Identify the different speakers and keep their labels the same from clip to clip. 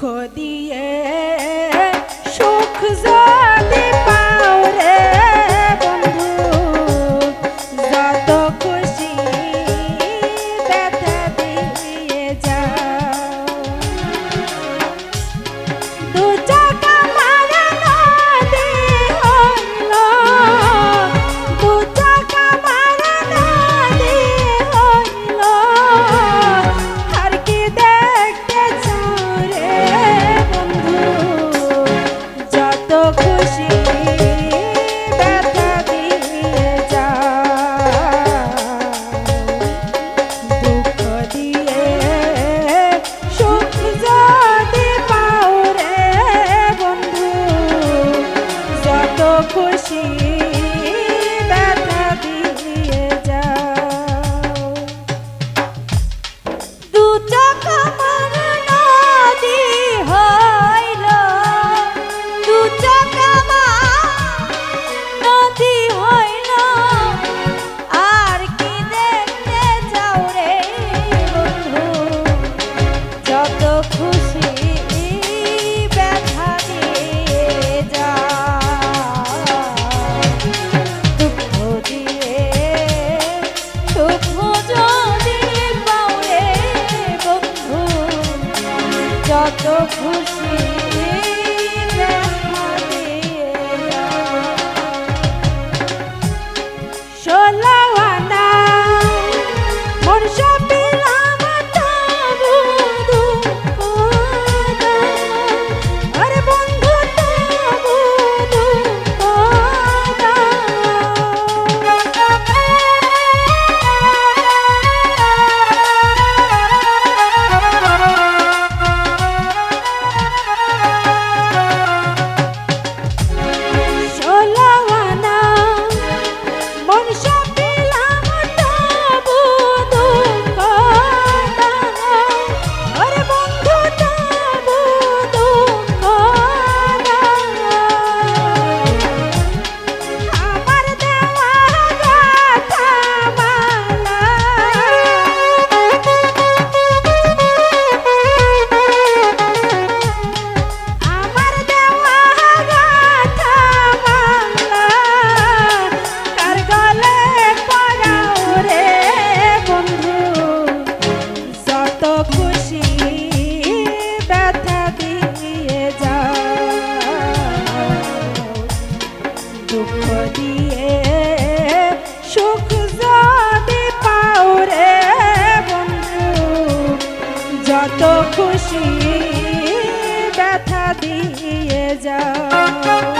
Speaker 1: দিয়ে সুখ যত খুশি। ব্যথা দিয়ে যাও।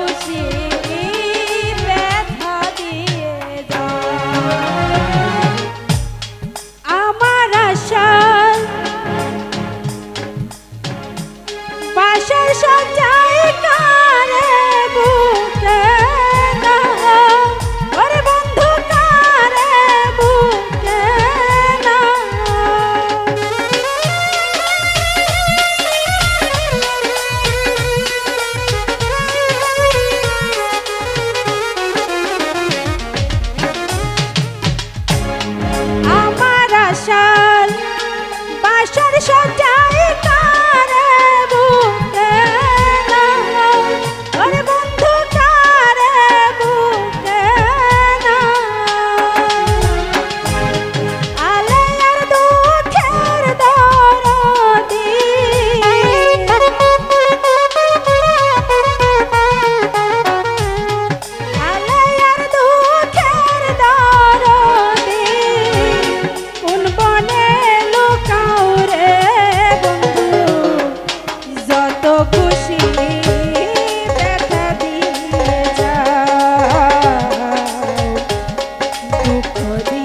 Speaker 1: você. Oh,